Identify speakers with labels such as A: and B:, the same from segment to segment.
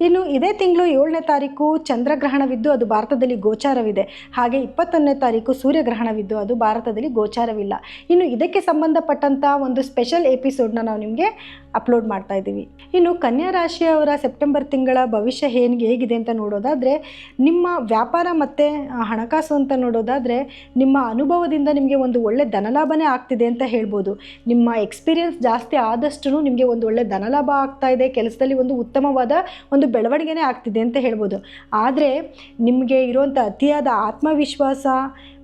A: ಇನ್ನು ಇದೇ ತಿಂಗಳು ಏಳನೇ ತಾರೀಕು ಚಂದ್ರಗ್ರಹಣವಿದ್ದು ಅದು ಭಾರತದಲ್ಲಿ ಗೋಚಾರವಿದೆ. ಹಾಗೆ ಇಪ್ಪತ್ತೊಂದನೇ ತಾರೀಕು ಸೂರ್ಯಗ್ರಹಣವಿದ್ದು ಅದು ಭಾರತದಲ್ಲಿ ಗೋಚಾರವಿಲ್ಲ. ಇನ್ನು ಇದಕ್ಕೆ ಸಂಬಂಧಪಟ್ಟಂಥ ಒಂದು ಸ್ಪೆಷಲ್ ಎಪಿಸೋಡ್ನ ನಾವು ನಿಮಗೆ ಅಪ್ಲೋಡ್ ಮಾಡ್ತಾ ಇದ್ದೀವಿ. ಇನ್ನು ಕನ್ಯಾ ರಾಶಿಯವರ ಸೆಪ್ಟೆಂಬರ್ ತಿಂಗಳ ಭವಿಷ್ಯ ಹೇಗೆ ಹೇಗಿದೆ ಅಂತ ನೋಡೋದಾದರೆ, ನಿಮ್ಮ ವ್ಯಾಪಾರ ಮತ್ತು ಹಣಕಾಸು ಅಂತ ನೋಡೋದಾದರೆ, ನಿಮ್ಮ ಅನುಭವದಿಂದ ನಿಮಗೆ ಒಂದು ಒಳ್ಳೆ ಧನಲಾಭನೇ ಆಗ್ತಿದೆ ಅಂತ ಹೇಳ್ಬೋದು. ನಿಮ್ಮ ಎಕ್ಸ್ಪೀರಿಯನ್ಸ್ ಜಾಸ್ತಿ ಆದಷ್ಟು ನಿಮಗೆ ಒಂದು ಒಳ್ಳೆ ಧನಲಾಭ ಆಗ್ತಾ ಇದೆ. ಕೆಲಸದಲ್ಲಿ ಒಂದು ಉತ್ತಮವಾದ ಒಂದು ಬೆಳವಣಿಗೆನೇ ಆಗ್ತಿದೆ ಅಂತ ಹೇಳ್ಬೋದು. ಆದರೆ ನಿಮಗೆ ಇರುವಂಥ ಅತಿಯಾದ ಆತ್ಮವಿಶ್ವಾಸ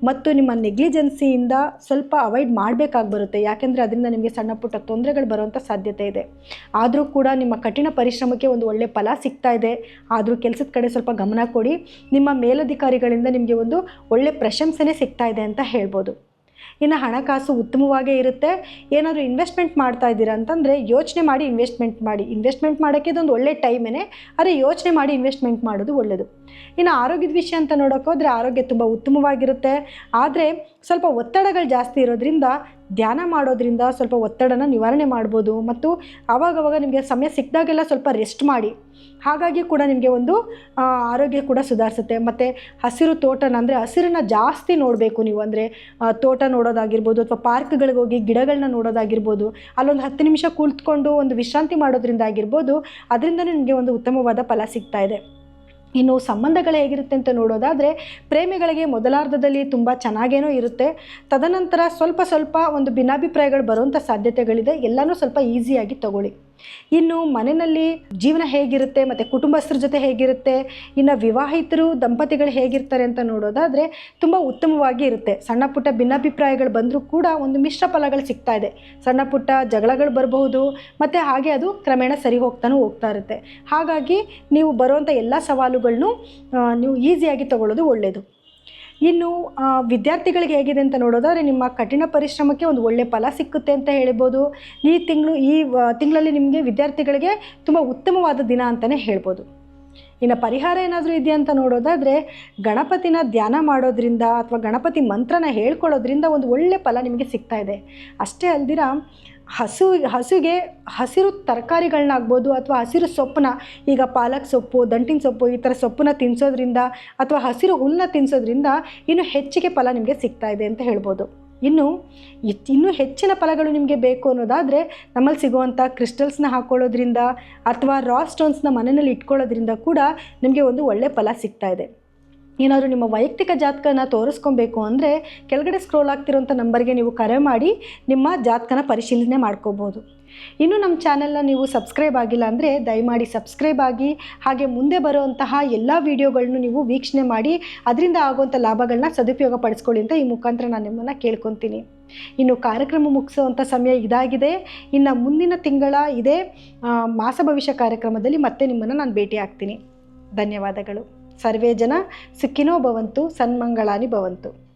A: ಮತ್ತು ನಿಮ್ಮ ನೆಗ್ಲಿಜೆನ್ಸಿಯಿಂದ ಸ್ವಲ್ಪ ಅವಾಯ್ಡ್ ಮಾಡಬೇಕಾಗಿ ಬರುತ್ತೆ ಯಾಕೆಂದರೆ ಅದರಿಂದ ನಿಮಗೆ ಸಣ್ಣ ಪುಟ್ಟ ತೊಂದರೆಗಳು ಬರುವಂಥ ಸಾಧ್ಯತೆ ಇದೆ. ಆದರೂ ಕೂಡ ನಿಮ್ಮ ಕಠಿಣ ಪರಿಶ್ರಮಕ್ಕೆ ಒಂದು ಒಳ್ಳೆ ಫಲ ಸಿಗ್ತಾ ಇದೆ. ಆದರೂ ಕೆಲಸದ ಕಡೆ ಸ್ವಲ್ಪ ಗಮನ ಕೊಡಿ. ನಿಮ್ಮ ಮೇಲಧಿಕಾರಿಗಳಿಂದ ನಿಮಗೆ ಒಂದು ಒಳ್ಳೆ ಪ್ರಶಂಸನೆ ಸಿಗ್ತಾ ಇದೆ ಅಂತ ಹೇಳ್ಬೋದು. ಇನ್ನು ಹಣಕಾಸು ಉತ್ತಮವಾಗೇ ಇರುತ್ತೆ. ಏನಾದರೂ ಇನ್ವೆಸ್ಟ್ಮೆಂಟ್ ಮಾಡ್ತಾ ಇದ್ದೀರಾ ಅಂತಂದರೆ ಯೋಚನೆ ಮಾಡಿ ಇನ್ವೆಸ್ಟ್ಮೆಂಟ್ ಮಾಡಿ. ಇನ್ವೆಸ್ಟ್ಮೆಂಟ್ ಮಾಡೋಕ್ಕೆ ಇದೊಂದು ಒಳ್ಳೆ ಟೈಮೇನೆ, ಆದರೆ ಯೋಚನೆ ಮಾಡಿ ಇನ್ವೆಸ್ಟ್ಮೆಂಟ್ ಮಾಡೋದು ಒಳ್ಳೆಯದು ಇನ್ನು ಆರೋಗ್ಯದ ವಿಷಯ ಅಂತ ನೋಡೋಕ್ಕೋದ್ರೆ ಆರೋಗ್ಯ ತುಂಬ ಉತ್ತಮವಾಗಿರುತ್ತೆ. ಆದರೆ ಸ್ವಲ್ಪ ಒತ್ತಡಗಳು ಜಾಸ್ತಿ ಇರೋದ್ರಿಂದ ಧ್ಯಾನ ಮಾಡೋದ್ರಿಂದ ಸ್ವಲ್ಪ ಒತ್ತಡನ ನಿವಾರಣೆ ಮಾಡ್ಬೋದು ಮತ್ತು ಆವಾಗವಾಗ ನಿಮಗೆ ಸಮಯ ಸಿಕ್ಕಿದಾಗೆಲ್ಲ ಸ್ವಲ್ಪ ರೆಸ್ಟ್ ಮಾಡಿ. ಹಾಗಾಗಿ ಕೂಡ ನಿಮಗೆ ಒಂದು ಆರೋಗ್ಯ ಕೂಡ ಸುಧಾರಿಸುತ್ತೆ. ಮತ್ತು ಹಸಿರು ತೋಟನ ಅಂದರೆ ಹಸಿರನ್ನ ಜಾಸ್ತಿ ನೋಡಬೇಕು ನೀವು ಅಂದರೆ ತೋಟ ನೋಡೋದಾಗಿರ್ಬೋದು ಅಥವಾ ಪಾರ್ಕ್ಗಳಿಗೆ ಹೋಗಿ ಗಿಡಗಳನ್ನ ನೋಡೋದಾಗಿರ್ಬೋದು. ಅಲ್ಲೊಂದು ಹತ್ತು ನಿಮಿಷ ಕುಳಿತುಕೊಂಡು ಒಂದು ವಿಶ್ರಾಂತಿ ಮಾಡೋದ್ರಿಂದ ಆಗಿರ್ಬೋದು ಅದರಿಂದ ನಿಮಗೆ ಒಂದು ಉತ್ತಮವಾದ ಫಲ ಸಿಗ್ತಾ ಇದೆ. ಇನ್ನು ಸಂಬಂಧಗಳು ಹೇಗಿರುತ್ತೆ ಅಂತ ನೋಡೋದಾದರೆ ಪ್ರೇಮಿಗಳಿಗೆ ಮೊದಲಾರ್ಧದಲ್ಲಿ ತುಂಬ ಚೆನ್ನಾಗೇನೋ ಇರುತ್ತೆ. ತದನಂತರ ಸ್ವಲ್ಪ ಸ್ವಲ್ಪ ಒಂದು ಭಿನ್ನಾಭಿಪ್ರಾಯಗಳು ಬರುವಂಥ ಸಾಧ್ಯತೆಗಳಿದೆ. ಎಲ್ಲನೂ ಸ್ವಲ್ಪ ಈಸಿಯಾಗಿ ತಗೊಳ್ಳಿ. ಇನ್ನು ಮನೆಯಲ್ಲಿ ಜೀವನ ಹೇಗಿರುತ್ತೆ ಮತ್ತು ಕುಟುಂಬಸ್ಥರ ಜೊತೆ ಹೇಗಿರುತ್ತೆ, ಇನ್ನು ವಿವಾಹಿತರು, ದಂಪತಿಗಳು ಹೇಗಿರ್ತಾರೆ ಅಂತ ನೋಡೋದಾದರೆ ತುಂಬ ಉತ್ತಮವಾಗಿ ಇರುತ್ತೆ. ಸಣ್ಣ ಪುಟ್ಟ ಭಿನ್ನಾಭಿಪ್ರಾಯಗಳು ಬಂದರೂ ಕೂಡ ಒಂದು ಮಿಶ್ರ ಫಲಗಳು ಸಿಗ್ತಾ ಇದೆ. ಸಣ್ಣ ಪುಟ್ಟ ಜಗಳಗಳು ಬರಬಹುದು, ಮತ್ತು ಹಾಗೆ ಅದು ಕ್ರಮೇಣ ಸರಿ ಹೋಗ್ತಾನೂ ಹೋಗ್ತಾ ಇರುತ್ತೆ. ಹಾಗಾಗಿ ನೀವು ಬರುವಂಥ ಎಲ್ಲ ಸವಾಲುಗಳನ್ನು ನೀವು ಈಸಿಯಾಗಿ ತಗೊಳ್ಳೋದು ಒಳ್ಳೆಯದು ಇನ್ನು ವಿದ್ಯಾರ್ಥಿಗಳಿಗೆ ಹೇಗಿದೆ ಅಂತ ನೋಡೋದಾದರೆ, ನಿಮ್ಮ ಕಠಿಣ ಪರಿಶ್ರಮಕ್ಕೆ ಒಂದು ಒಳ್ಳೆಯ ಫಲ ಸಿಕ್ಕುತ್ತೆ ಅಂತ ಹೇಳ್ಬೋದು. ಈ ತಿಂಗಳು, ಈ ತಿಂಗಳಲ್ಲಿ ನಿಮಗೆ ವಿದ್ಯಾರ್ಥಿಗಳಿಗೆ ತುಂಬ ಉತ್ತಮವಾದ ದಿನ ಅಂತಲೇ ಹೇಳ್ಬೋದು. ಇನ್ನು ಪರಿಹಾರ ಏನಾದರೂ ಇದೆಯಾ ಅಂತ ನೋಡೋದಾದರೆ, ಗಣಪತಿನ ಧ್ಯಾನ ಮಾಡೋದ್ರಿಂದ ಅಥವಾ ಗಣಪತಿ ಮಂತ್ರನ ಹೇಳ್ಕೊಳ್ಳೋದ್ರಿಂದ ಒಂದು ಒಳ್ಳೆಯ ಫಲ ನಿಮಗೆ ಸಿಗ್ತಾ ಇದೆ. ಅಷ್ಟೇ ಅಲ್ದಿರ ಹಸು, ಹಸುಗೆ, ಹಸಿರು ತರಕಾರಿಗಳನ್ನಾಗ್ಬೋದು ಅಥವಾ ಹಸಿರು ಸೊಪ್ಪನ್ನ, ಈಗ ಪಾಲಕ್ ಸೊಪ್ಪು, ದಂಟಿನ ಸೊಪ್ಪು ಈ ಥರ ಸೊಪ್ಪನ್ನ ತಿನ್ನಿಸೋದ್ರಿಂದ ಅಥವಾ ಹಸಿರು ಹುಲ್ಲನ್ನ ತಿನ್ನಿಸೋದ್ರಿಂದ ಇನ್ನೂ ಹೆಚ್ಚಿಗೆ ಫಲ ನಿಮಗೆ ಸಿಗ್ತಾ ಇದೆ ಅಂತ ಹೇಳ್ಬೋದು. ಇನ್ನು ಇನ್ನೂ ಹೆಚ್ಚಿನ ಫಲಗಳು ನಿಮಗೆ ಬೇಕು ಅನ್ನೋದಾದರೆ ನಮ್ಮಲ್ಲಿ ಸಿಗುವಂಥ ಕ್ರಿಸ್ಟಲ್ಸ್ನ ಹಾಕ್ಕೊಳ್ಳೋದ್ರಿಂದ ಅಥವಾ ರಾ ಸ್ಟೋನ್ಸ್ನ ಮನೆಯಲ್ಲಿ ಇಟ್ಕೊಳ್ಳೋದ್ರಿಂದ ಕೂಡ ನಿಮಗೆ ಒಂದು ಒಳ್ಳೆಯ ಫಲ ಸಿಗ್ತಾ ಇದೆ. ಏನಾದರೂ ನಿಮ್ಮ ವೈಯಕ್ತಿಕ ಜಾತಕನ ತೋರಿಸ್ಕೊಬೇಕು ಅಂದರೆ ಕೆಳಗಡೆ ಸ್ಕ್ರೋಲ್ ಆಗ್ತಿರೋಂಥ ನಂಬರ್ಗೆ ನೀವು ಕರೆ ಮಾಡಿ, ನಿಮ್ಮ ಜಾತಕನ ಪರಿಶೀಲನೆ ಮಾಡ್ಕೋಬೋದು. ಇನ್ನು ನಮ್ಮ ಚಾನೆಲ್ನ ನೀವು ಸಬ್ಸ್ಕ್ರೈಬ್ ಆಗಿಲ್ಲ ಅಂದರೆ ದಯಮಾಡಿ ಸಬ್ಸ್ಕ್ರೈಬ್ ಆಗಿ, ಹಾಗೆ ಮುಂದೆ ಬರುವಂತಹ ಎಲ್ಲ ವೀಡಿಯೋಗಳನ್ನು ನೀವು ವೀಕ್ಷಣೆ ಮಾಡಿ, ಅದರಿಂದ ಆಗುವಂಥ ಲಾಭಗಳನ್ನ ಸದುಪಯೋಗ ಪಡಿಸ್ಕೊಳ್ಳಿ ಅಂತ ಈ ಮುಖಾಂತರ ನಾನು ನಿಮ್ಮನ್ನು ಕೇಳ್ಕೊತೀನಿ. ಇನ್ನು ಕಾರ್ಯಕ್ರಮ ಮುಗಿಸುವಂಥ ಸಮಯ ಇದಾಗಿದೆ. ಇನ್ನು ಮುಂದಿನ ತಿಂಗಳ ಇದೇ ಮಾಸ ಭವಿಷ್ಯ ಕಾರ್ಯಕ್ರಮದಲ್ಲಿ ಮತ್ತೆ ನಿಮ್ಮನ್ನು ನಾನು ಭೇಟಿ ಆಗ್ತೀನಿ ಧನ್ಯವಾದಗಳು. ಸರ್ವೇ ಜನ ಸುಖಿನೋ ಭವಂತು ಸನ್ಮಂಗಳಾನಿ ಭವಂತು.